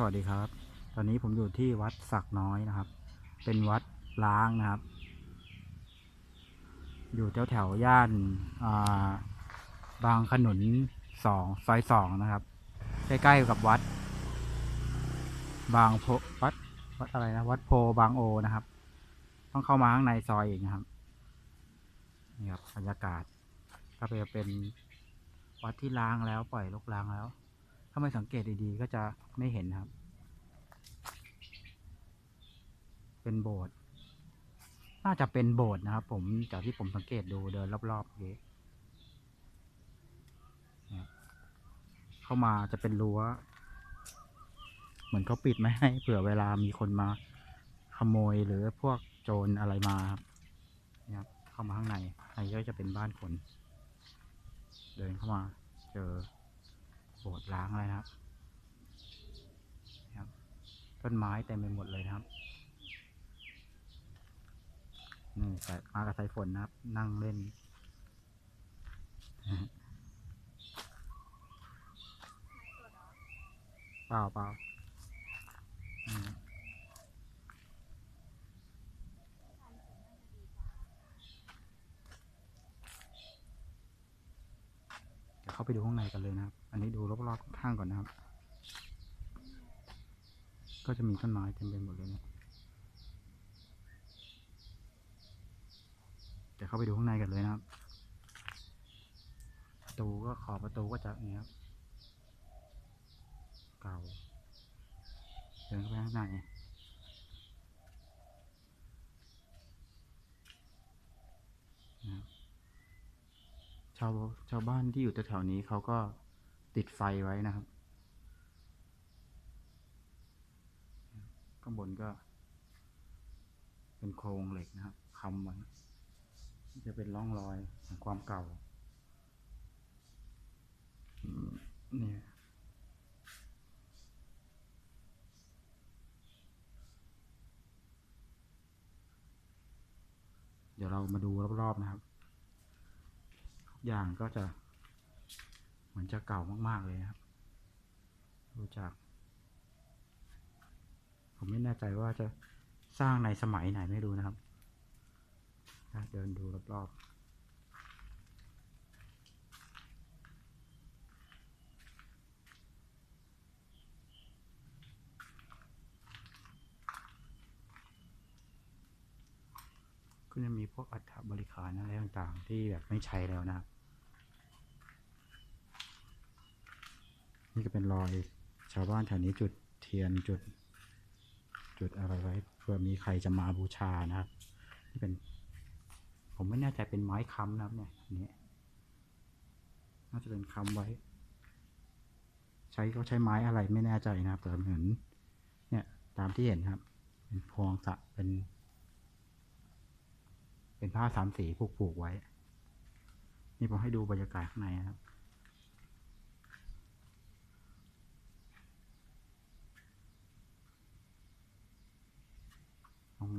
สวัสดีครับ ตอนนี้ผมอยู่ที่วัดสักน้อยนะครับ เป็นวัดล้างนะครับ อยู่แถวแถวๆย่านาบางขนุนสองซอยสองนะครับ ใกล้ๆกับวัด บางโพวัดวัดอะไรนะ วัดโพบางโอนะครับ ต้องเข้ามาข้างในซอยอีกนะครับนี่ครับบรรยากาศก็เป็นวัดที่ล้างแล้วปล่อยลกล้างแล้วาไม่สังเกตดีๆ ก็จะไม่เห็นครับ เป็นโบสถ์น่าจะเป็นโบสถ์นะครับ ผมจากที่ผมสังเกตดูเดินรอบๆนี้เข้ามาจะเป็นรั้ว เหมือนเขาปิดไม่ให้เผื่อเวลามีคนมาขโมยหรือพวกโจรอะไรมาครับเนี่ยครับ เข้ามาข้างในในก็จะเป็นบ้านคน เดินเข้ามาเจอ โบสถ์ล้างอะไรนะครับนะครับ ต้นไม้เต็มไปหมดเลยนะครับนี่แต่มากับสายฝนนะครับ นั่งเล่นเปล่าเปล่าเดี๋ยวเข้าไปดูข้างในกันเลยนะครับ อันนี้ดูรอบๆข้างก่อนนะครับ ก็จะมีต้นไม้เต็มไปหมดเลยนะเดี๋ยวเข้าไปดูข้างในกันเลยนะครับ ประตูก็ขอบประตูก็จะอย่างนี้ครับเก่า เดินเข้าไปข้างในชาวชาวบ้านที่อยู่แถวๆนี้เขาก็ ติดไฟไว้นะครับ ข้างบนก็ เป็นโครงเหล็กนะครับค้ำไว้จะเป็นร่องรอยของความเก่าเนี่ยเดี๋ยวเรามาดูรอบๆนะครับ ทุกอย่างก็จะ มือนจะเก่ามากๆเลยครับดูจากผมไม่แน่ใจว่าจะสร้างในสมัยไหนไม่รู้นะครับเดินดูรอบๆก็จะมีพวกอัฐบริขารอะไรต่างๆ ที่แบบไม่ใช้แล้วนะครับ นี่ก็เป็นรอยชาวบ้านแถวนี้จุดเทียนจุด จุดอะไรไว้เพื่อมีใครจะมาบูชานะครับนี่เป็น ผมไม่แน่ใจเป็นไม้ค้ำนะครับเนี่ยนี้น่าจะเป็นค้ำไว้ ใช้เขาใช้ไม้อะไรไม่แน่ใจนะครับแต่เหมือนเนี่ยตามที่เห็นครับ เป็นพวงสะเป็น เป็นผ้าสามสีผูกผูกๆไว้ นี่ผมให้ดูบรรยากาศข้างในนะครับ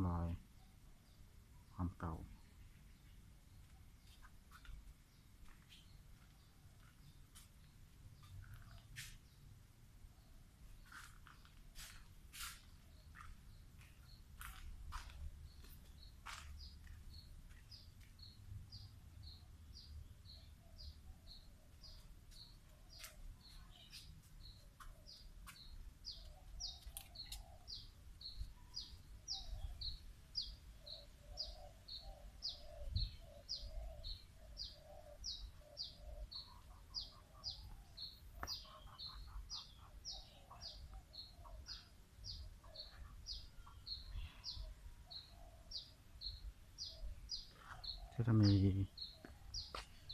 ลอยความเก่า ก็จะมี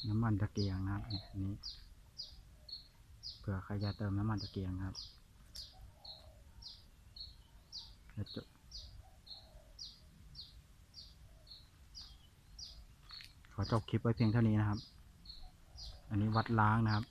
น้ำมันตะเกียงนะครับน,นี้เผื่อใครจะเติมน้ำมันตะเกียงครับแล้วจบขอจบคลิปไว้เพียงเท่านี้นะครับ อันนี้วัดล้างนะครับ